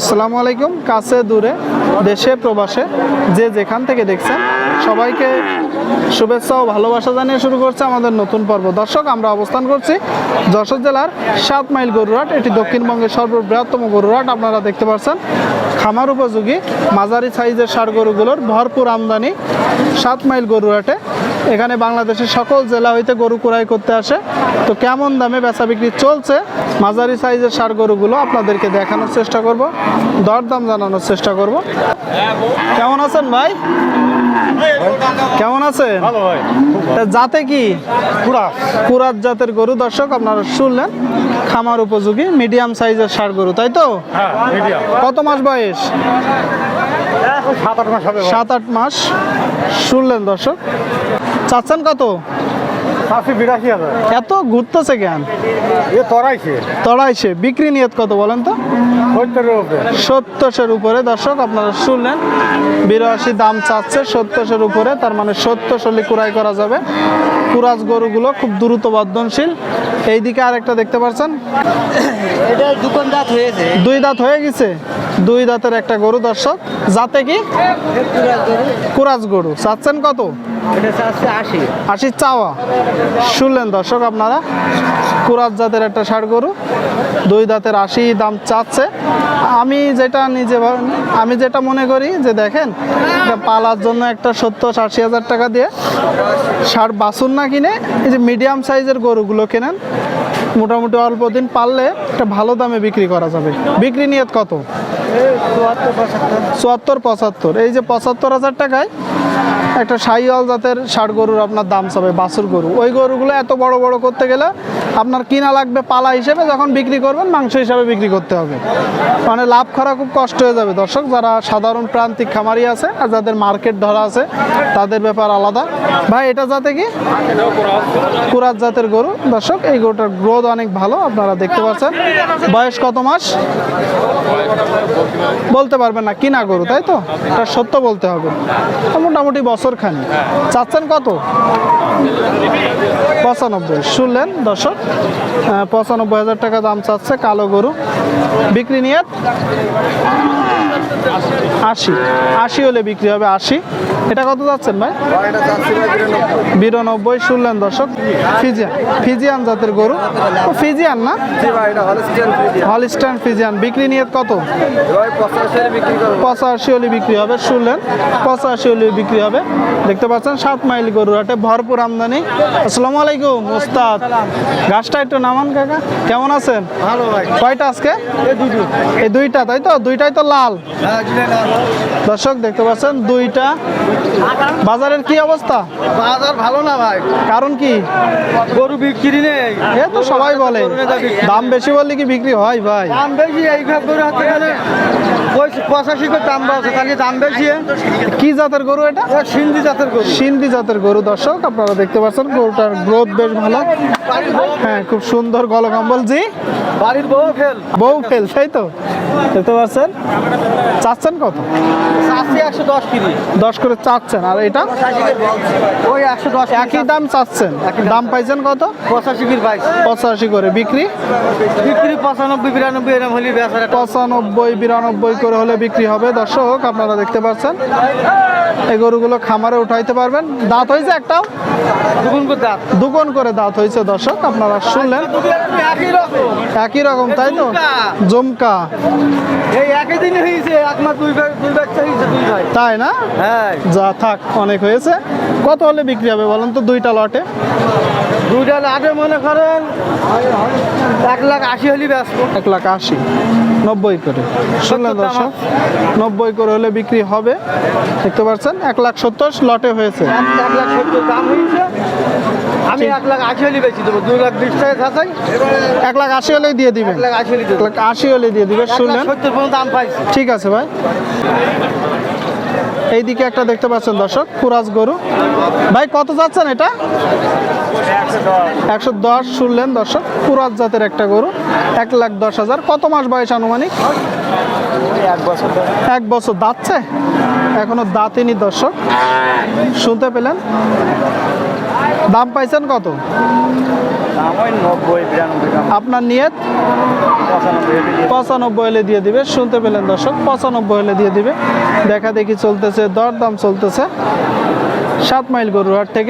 আসসালামু আলাইকুম, কাছে দূরে, দেশে, প্রবাসে, যে যেখান থেকে দেখছেন, সবাইকে শুভেচ্ছা ও ভালোবাসা জানিয়ে শুরু করছে আমাদের নতুন পর্ব। দর্শক, আমরা অবস্থান করছি যশোর জেলার সাত মাইল গরুরাট এটি দক্ষিণবঙ্গের সর্ববৃহত্তম গরুরাট আপনারা দেখতে পাচ্ছেন। খামার উপযোগী, মাঝারি সাইজের ষাড় গরুগুলোর ভরপুর আমদানি সাত মাইল গরুরাটে এখানে বাংলাদেশের সকল জেলা হইতে গরু ক্রয় করতে আসে। তো কেমন দামে বেচা বিক্রি চলছে? মাঝারি সাইজের সার গরুগুলো আপনাদেরকে দেখানোর চেষ্টা করব দরদাম জানানোর চেষ্টা করব। কেমন আছেন ভাই? কেমন আছেন? জাতে কি? কুরাত জাতের গরু দর্শক আপনারা শুনলেন খামার উপযোগী মিডিয়াম সাইজের সার গরু তাই তো? হ্যাঁ কত মাস বয়স? সাত আট মাস। শুনলেন দর্শক। চাচ্ছেন কত? এত ঘুরতেছে কেন? তড়াইছে বিক্রি নিয়ত কত বলেন তো? সত্তরের উপরে। সত্তরশের উপরে। দর্শক আপনারা শুনলেন। বিরাশি দাম চাচ্ছে সত্তরশের উপরে। তার মানে সত্তর শলি কুড়াই করা যাবে। কুরাজ গরুগুলো খুব দ্রুত বর্ধনশীল। এইদিকে আরেকটা দেখতে পাচ্ছেন? এটা দোকানদার হয়েছে। দুই দাঁত হয়ে গেছে। দুই দাঁতের একটা গরু দর্শক। যাতে কি? কুরাজ গরু। চাচ্ছেন কত? আশি। চাওয়া। শুনলেন দর্শক আপনারা? কুরাজ জাতের একটা ষাড় গরু, দুই দাঁতের আশি দাম চাচ্ছে। আমি যেটা নিজে আমি যেটা মনে করি যে দেখেন, এটা পালার জন্য একটা সত্তর আশি হাজার টাকা দিয়ে ষাড় বাছুর না কিনে এই যে মিডিয়াম সাইজের গরুগুলো কেনেন, মোটামুটি অল্প দিন পারলে একটা ভালো দামে বিক্রি করা যাবে। বিক্রি নিয়ত কত? চুয়াত্তর, পঁচাত্তর। এই যে পঁচাত্তর হাজার টাকায় একটা সাইওয়াল জাতের ষাট গরুর আপনার দাম চাবে বাছুর গরু। ওই গরুগুলো এত বড় বড় করতে গেলে আপনার কিনা লাগবে পালা হিসেবে যখন বিক্রি করবেন মাংস হিসাবে বিক্রি করতে হবে। মানে লাভ করা খুব কষ্ট হয়ে যাবে। দর্শক, যারা সাধারণ প্রান্তিক খামারি আছে আর যাদের মার্কেট ধরা আছে, তাদের ব্যাপার আলাদা। ভাই, এটা যাতে কি? কুরাত জাতের গরু। দর্শক, এই গরুটার গ্রোথ অনেক ভালো, আপনারা দেখতে পাচ্ছেন। বয়স কত মাস? বলতে পারবেন না কিনা গরু, তাই তো? এটা সত্য বলতে হবে। মোটামুটি বছর খানি চাচ্ছেন কত? পঁচানব্বই। শুনলেন দর্শক? পঁচানব্বই হাজার টাকা দাম চাচ্ছে কালো গরু। বিক্রি নিয়ে আশি। আশি হলে বিক্রি হবে আশি। এটা কত যাচ্ছেন ভাই? বিরানব্বই শুনলেন দর্শক। ফিজিয়ান। ফিজিয়ান জাতের গরু। ও ফিজিয়ান না? Holstein Friesian. বিক্রি নিয়ে কত? পঁচাশি হলে বিক্রি হবে শুনলেন। পঁচাশি হলে বিক্রি হবে। দেখতে পাচ্ছেন সাত মাইল গরু হাটে ভরপুর আমদানি। আসসালামু আলাইকুম ওস্তাদ। গাছটা একটু নামান কাকা। কেমন আছেন? ভালো ভাই। কয়টা আজকে? এই দুইটা তাই তো? দুইটাই তো লাল। দর্শক দেখতে পাচ্ছেন দুইটা। বাজারের কি অবস্থা? বাজার ভালো না ভাই। কারণ কি? গরু বিক্রি নেই। এ তো সবাই বলে। দাম বেশি বললে কি বিক্রি হয় ভাই? দাম বেশি এই গরু হাতে গেলে পঁচাশি করে দাম বলছে তাহলে দাম বেশি। কি জাতের গরু এটা? সিন্ধি জাতের গরু। সিন্ধি জাতের গরু দর্শক আপনারা দেখতে পাচ্ছেন গরুটার গ্রোথ বেশ ভালো। হ্যাঁ খুব সুন্দর গলকম্বল জি। বাড়ির বউ ফেল বউ ফেল তাই তো। দেখতে পাচ্ছেন? চাচ্ছেন কত? একশো দশ কিনি দশ করে চাচ্ছেন আর এটা? ওই একশো দশ একই দাম চাচ্ছেন? দাম পাইছেন কত? পঁচাশি পঁচাশি করে। বিক্রি? বিক্রি পঁচানব্বই বিরানব্বই এরকম হলে বেচারা পঁচানব্বই বিরানব্বই করে হলে বিক্রি হবে। দর্শক আপনারা দেখতে পাচ্ছেন এই গরুগুলো খামারে উঠাইতে পারবেন। দাঁত হয়েছে একটাও? দুগুণ করে দাঁত। দুগুণ করে দাঁত হয়েছে দর্শক আপনারা শুনলেন। একই রকম। তাই তো? জমকা এই একই দিন হয়েছে এক মাস দুই ভাই দুই বাচ্চা হয়েছে দুই ভাই। তাই না? হ্যাঁ। যা থাক অনেক হয়েছে। কত হলে বিক্রি হবে বলেন তো দুইটা লটে? দুইটা লটে মনে করেন এক লাখ আশি হলে ব্যস্ত। এক লাখ আশি। নব্বই করে। শুনলেন সত্তর দর্শক? নব্বই করে হলে বিক্রি হবে। দেখতে পাচ্ছেন এক লাখ সত্তর লটে হয়েছে। এক লাখ সত্তর দাম হয়েছে। আমি এক লাখ আশি হলে বেশি দেবো দুই লাখ বিশ টাকা খাতাই এক লাখ আশি হলেই দিয়ে দিবেন। এক লাখ আশি হলে এক লাখ আশি হলে দিয়ে দিবেন। এক শুনলেন? সত্তর পর্যন্ত দাম পাইছি। ঠিক আছে ভাই। এইদিকে একটা দেখতে পাচ্ছেন দর্শক কুরাজ গরু। ভাই কত যাচ্ছেন এটা? একশো দশ শুনলেন দর্শক কুরাজ জাতের একটা গরু, এক লাখ দশ হাজার। কত মাস বয়স আনুমানিক? এক বছর দাঁতছে? এখনও দাঁতিনি দর্শক। শুনতে পেলেন? দাম পাইছেন কত? আপনার নিয়ত? পঁচানব্বই হলে দিয়ে দিবে, শুনতে পেলেন দর্শক, পঁচানব্বই হলে দিয়ে দিবে। দেখা দেখি চলতেছে, দরদাম চলতেছে। সাত মাইল গরুহাট থেকে।